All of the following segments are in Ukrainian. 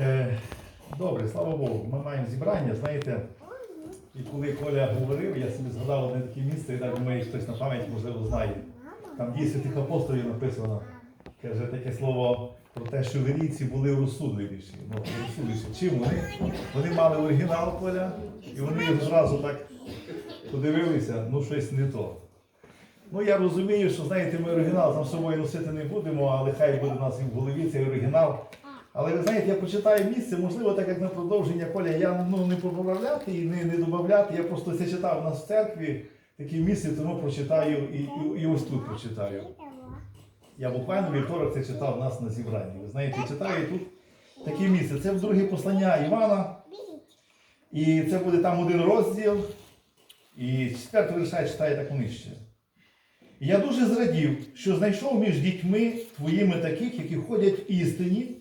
Е, добре, слава Богу, ми маємо зібрання, знаєте. І коли Коля говорив, я собі згадав одне таке місце, і навіть думаю, хтось на пам'ять можливо знає. Там дії святих апостолів написано. Каже таке слово про те, що вірійці були розсудливіші. Ну, розсудливіші. Чим вони? Вони мали оригінал Коля, і вони зразу так подивилися, ну щось не то. Ну я розумію, що знаєте, ми оригінал там собою носити не будемо, але хай буде у нас і в голові цей оригінал. Але ви знаєте, я почитаю місце, можливо, так як на продовження Коля, я ну, не поправляти і не, не додавати. Я просто це читав у нас в церкві такі місце, тому прочитаю і, і, і ось тут прочитаю. Я буквально вівторок це читав у нас на зібранні. Ви знаєте, читаю тут таке місце. Це друге послання Івана. І це буде там один розділ. І четвертий верша читає так нижче. Я дуже зрадів, що знайшов між дітьми твоїми таких, які ходять в істині,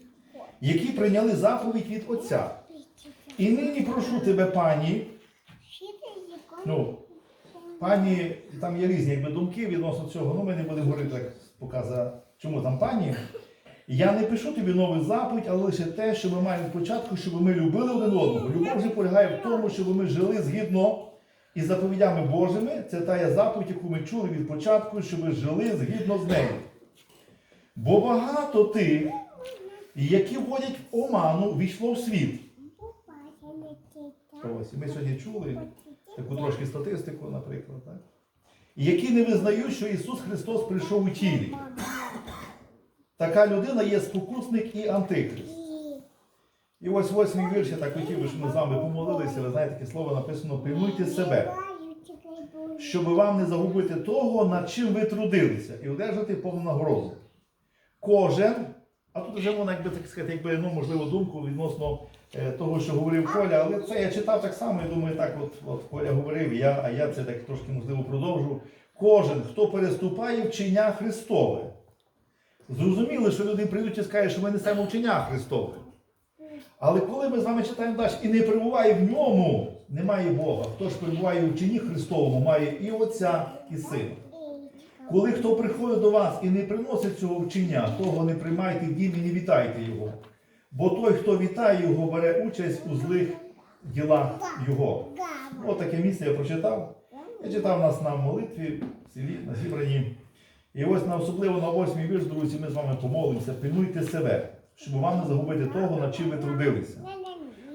які прийняли заповідь від Отця. І нині прошу тебе, пані, ну, пані, там є різні якби, думки відносно цього, ну ми не будемо говорити так показа, чому там пані. Я не пишу тобі новий заповідь, але лише те, що ми маємо спочатку, щоб ми любили один одного. Любов же полягає в тому, щоб ми жили згідно із заповідями Божими. Це та є заповідь, яку ми чули від початку, щоб ми жили згідно з нею. Бо багато тих, які вводять в оману, війшло в світ. Ми сьогодні чули таку трошки статистику, наприклад, так? Які не визнають, що Ісус Христос прийшов у тілі. Така людина є спокусник і антихрист. І ось восьмий вірш, я так хотів щоб ми з вами помолилися. Ви знаєте, таке слово написано «Пильнуйте себе, щоб вам не загубити того, над чим ви трудилися, і одержати повну нагороду. Кожен, а тут вже можна, якби так сказати, якби, ну, можливо, думку відносно е, того, що говорив Коля, але це я читав так само, і думаю, так от, от Коля говорив, я, а я це так трошки можливо продовжу. Кожен, хто переступає вчення Христове. Зрозуміло, що люди прийдуть і скажуть, що ми несемо вчення Христове. Але коли ми з вами читаємо далі і не перебуває в ньому, немає Бога. Хто ж перебуває у вченні Христовому, має і Отця, і Сина. Коли хто приходить до вас і не приносить цього вчення, того не приймайте в дім і не вітайте його. Бо той, хто вітає його, бере участь у злих ділах його. Ось таке місце я прочитав. Я читав нас на молитві в селі, на зібранні. І ось на особливо на восьмій вірш, друзі, ми з вами помолимося. Пильнуйте себе, щоб вам не загубити того, над чим ви трудилися.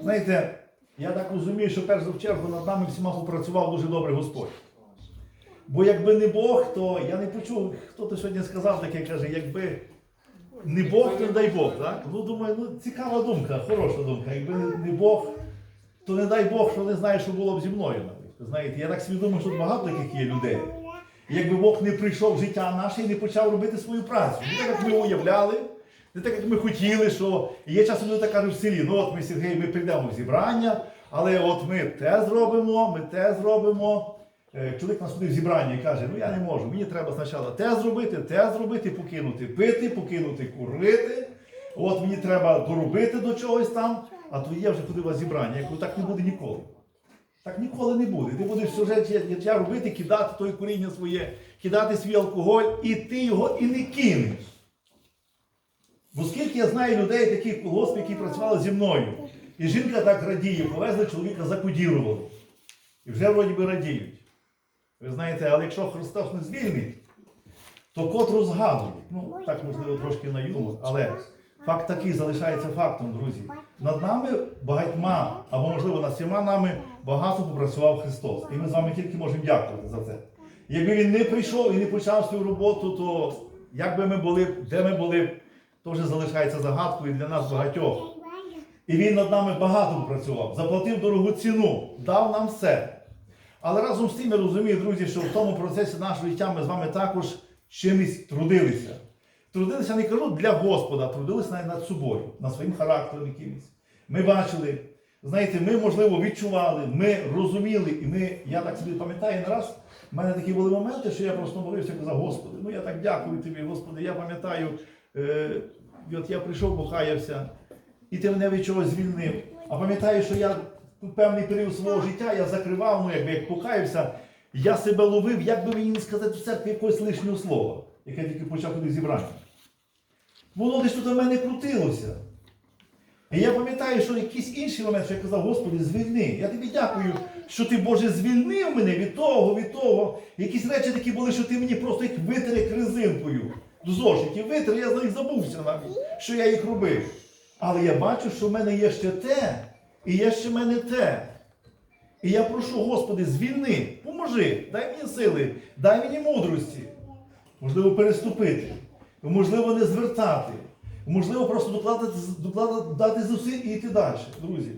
Знаєте, я так розумію, що перш за чергу над нами всіма попрацював дуже добре Господь. Бо якби не Бог, то я не почув, хто то сьогодні сказав таке, каже, якби не Бог, то не дай Бог. Так? Ну, думаю, ну цікава думка, хороша думка. Якби не Бог, то не дай Бог, що не знає, що було б зі мною. Знаєте, я так свідомий, що багато таких є людей. І Якби Бог не прийшов в життя наше і не почав робити свою працю. Не так, як ми уявляли, не так, як ми хотіли, що є часом люди так кажуть в селі, ну от ми Сергій, ми прийдемо в зібрання, але от ми те зробимо, ми те зробимо. Е, Чоловік нас ходив зібрання і каже, ну я не можу, мені треба спочатку те зробити, те зробити, покинути пити, покинути курити. От мені треба доробити до чогось там, а то я вже ходив зібрання. Я кажу, так не буде ніколи. Так ніколи не буде. Ти будеш все життя робити, кидати той коріння своє, кидати свій алкоголь, і ти його і не кинеш. Бо скільки я знаю людей, таких в які працювали зі мною. І жінка так радіє, повезли чоловіка закодірували. І вже вроді би радіють. Ви знаєте, але якщо Христос не звільнить, то кот розгадує. Ну, так можливо трошки на юмор, але факт такий залишається фактом, друзі. Над нами багатьма, або можливо над всіма нами багато попрацював Христос. І ми з вами тільки можемо дякувати за це. Якби він не прийшов і не почав свою роботу, то як би ми були, де ми були, то вже залишається загадкою для нас багатьох. І він над нами багато попрацював, заплатив дорогу ціну, дав нам все. Але разом з тим я розумію, друзі, що в тому процесі нашого життя ми з вами також чимось трудилися. Трудилися, не кажу для Господа, трудилися навіть над собою, над своїм характером якимось. Ми бачили, знаєте, ми, можливо, відчували, ми розуміли, і ми, я так собі пам'ятаю, не раз в мене такі були моменти, що я просто молився і казав, Господи, ну я так дякую тобі, Господи, я пам'ятаю, е, от я прийшов, покаявся, і ти мене від чогось звільнив. А пам'ятаю, що я певний період свого життя я закривав, ну якби як покаявся, я себе ловив, як би мені не сказати в церкві якогось лишнього слова, яке тільки почав туди зібрання. Воно десь тут у мене крутилося. І я пам'ятаю, що якийсь інший момент, що я казав, Господи, звільни. Я тобі дякую, що ти, Боже, звільнив мене від того, від того. Якісь речі такі були, що ти мені просто їх витер як резинкою. До зошитів витер, я за них забувся навіть, що я їх робив. Але я бачу, що в мене є ще те, і є ще в мене те. І я прошу, Господи, звільни, поможи, дай мені сили, дай мені мудрості. Можливо, переступити, можливо, не звертати, можливо, просто докладати, докладати зусиль і йти далі, друзі.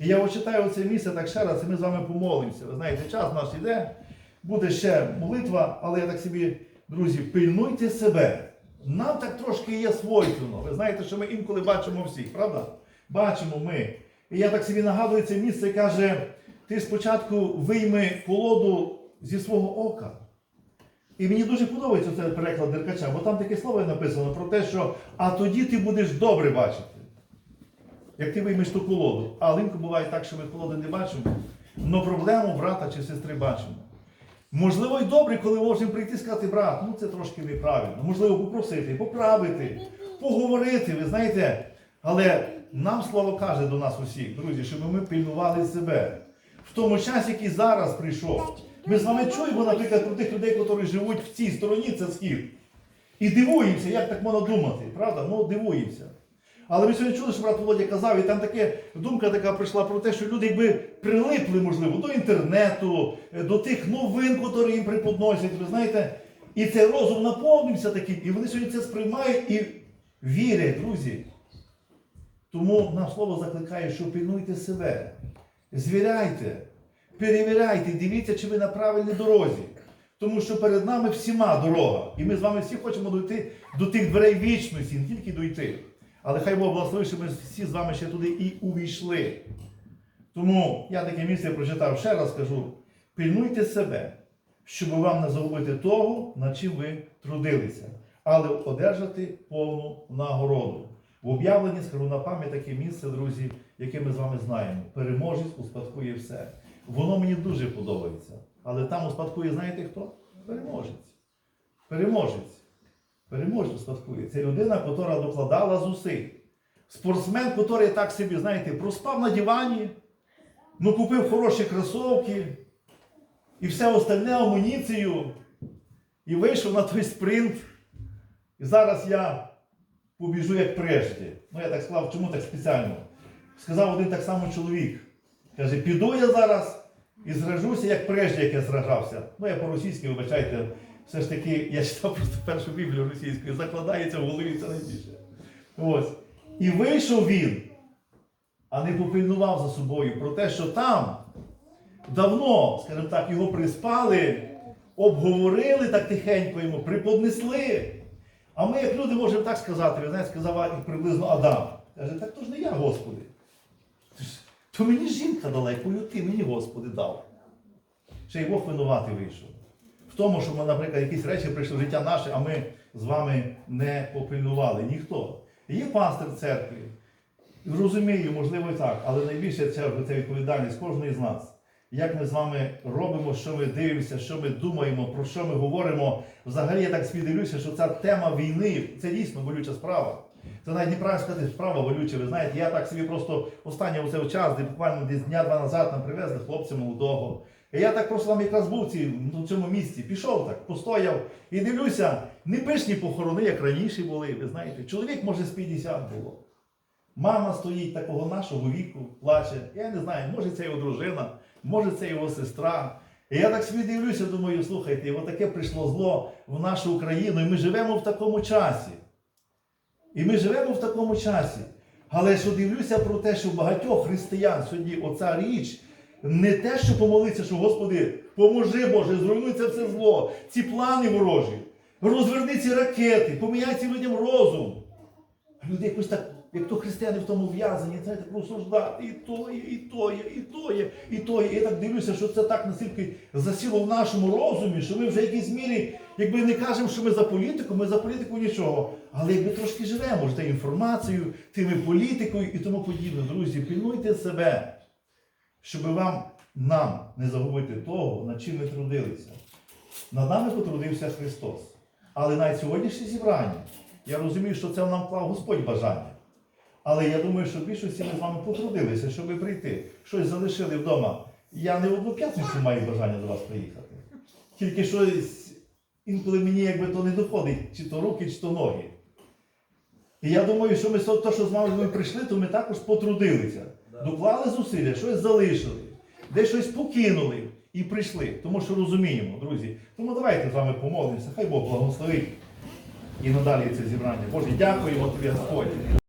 І я читаю це місце так ще раз, і ми з вами помолимося. Ви знаєте, час наш йде, буде ще молитва, але я так собі, друзі, пильнуйте себе. Нам так трошки є свойственно. Ви знаєте, що ми інколи бачимо всіх, правда? Бачимо ми. І я так собі нагадую це місце каже, ти спочатку вийми колоду зі свого ока. І мені дуже подобається цей переклад Деркача, бо там таке слово написано про те, що а тоді ти будеш добре бачити. Як ти виймеш ту колоду. А линку буває так, що ми колоди не бачимо, але проблему брата чи сестри бачимо. Можливо, і добре, коли можемо прийти і сказати, брат, ну це трошки неправильно. Можливо, попросити, поправити, поговорити, ви знаєте. Але нам слово каже до нас усіх, друзі, щоб ми пильнували себе. В тому часі, який зараз прийшов. Ми з вами чуємо, наприклад, про тих людей, які живуть в цій стороні, це схід. І дивуємося, як так можна думати, правда? Ну, дивуємося. Але ми сьогодні чули, що брат Володя казав, і там таке думка така прийшла про те, що люди якби прилипли, можливо, до інтернету, до тих новин, які їм преподносять, ви знаєте, і цей розум наповнився таким, і вони сьогодні це сприймають і вірять, друзі. Тому нам слово закликає, що пильнуйте себе, звіряйте, перевіряйте, дивіться, чи ви на правильній дорозі. Тому що перед нами всіма дорога. І ми з вами всі хочемо дойти до тих дверей вічності, не тільки дойти. Але хай Бог благословить, щоб ми всі з вами ще туди і увійшли. Тому я таке місце прочитав ще раз кажу: пильнуйте себе, щоб вам не загубити того, над чим ви трудилися, але одержати повну нагороду. В об'явленні скажу на пам'ять таке місце, друзі, яке ми з вами знаємо. Переможець успадкує все. Воно мені дуже подобається. Але там успадкує, знаєте хто? Переможець. Переможець. Переможець успадкує. Це людина, яка докладала зусиль. Спортсмен, який так собі, знаєте, проспав на дивані, ну купив хороші кросовки і все остальне амуніцію, і вийшов на той спринт. І зараз я побіжу як прежде. Ну, я так сказав, чому так спеціально? Сказав один так само чоловік. Каже, піду я зараз і зражуся, як прежде, як я зражався. Ну, я по-російськи, вибачайте, все ж таки, я читав просто першу Біблію російською, закладається в голові це найбільше. Ось. І вийшов він, а не попильнував за собою про те, що там давно, скажімо так, його приспали, обговорили так тихенько йому, приподнесли. А ми, як люди, можемо так сказати, ви знаєте, сказав приблизно Адам. Каже, так то ж не я, Господи. То мені жінка дала, якою ти мені, Господи, дав. Ще й Бог винуватий вийшов. В тому, що ми, наприклад, якісь речі прийшли в життя наше, а ми з вами не попильнували. Ніхто. Є пастир церкви. Розумію, можливо, і так, але найбільше це, відповідальність кожної з нас. Як ми з вами робимо, що ми дивимося, що ми думаємо, про що ми говоримо. Взагалі я так свідомлюся, що ця тема війни це дійсно болюча справа. Це навіть неправильно сказати, справа болюча. Ви знаєте, я так собі просто останній оцей час, де буквально десь дня-два назад нам привезли хлопця молодого. І я так просто там якраз був в цій- в цьому місці, пішов так, постояв і дивлюся, не пишні похорони, як раніше були. Ви знаєте, чоловік може з 50 було. Мама стоїть такого нашого віку, плаче. Я не знаю, може це його дружина, може це його сестра. І я так собі дивлюся, думаю, слухайте, і отаке прийшло зло в нашу Україну, і ми живемо в такому часі. І ми живемо в такому часі. Але що дивлюся про те, що багатьох християн сьогодні оця річ не те, що помолитися, що Господи, поможи Боже, зруйнуй це все зло, ці плани ворожі, розверни ці ракети, поміняй цим людям розум. Люди якось так, як то християни в тому в'язані, знаєте, просуждати і тоє, і тоє, і тоє, і тоє. І я так дивлюся, що це так настільки засіло в нашому розумі, що ми вже в якійсь мірі, якби не кажемо, що ми за політику, ми за політику нічого. Але якби трошки живемо ж тією інформацією, тими політикою і тому подібне. Друзі, пильнуйте себе, щоб вам нам не загубити того, над чим ми трудилися. Над нами потрудився Христос. Але навіть сьогоднішнє зібрання, я розумію, що це нам клав Господь бажання. Але я думаю, що в більшості ми з вами потрудилися, щоб прийти. Щось залишили вдома. Я не одну п'ятницю маю бажання до вас приїхати. Тільки щось інколи мені якби то не доходить, чи то руки, чи то ноги. І я думаю, що ми того, що з вами прийшли, то ми також потрудилися. Доклали зусилля, щось залишили, десь щось покинули і прийшли. Тому що розуміємо, друзі. Тому давайте з вами помолимося. Хай Бог благословить і надалі це зібрання. Боже, дякуємо тобі, Господь.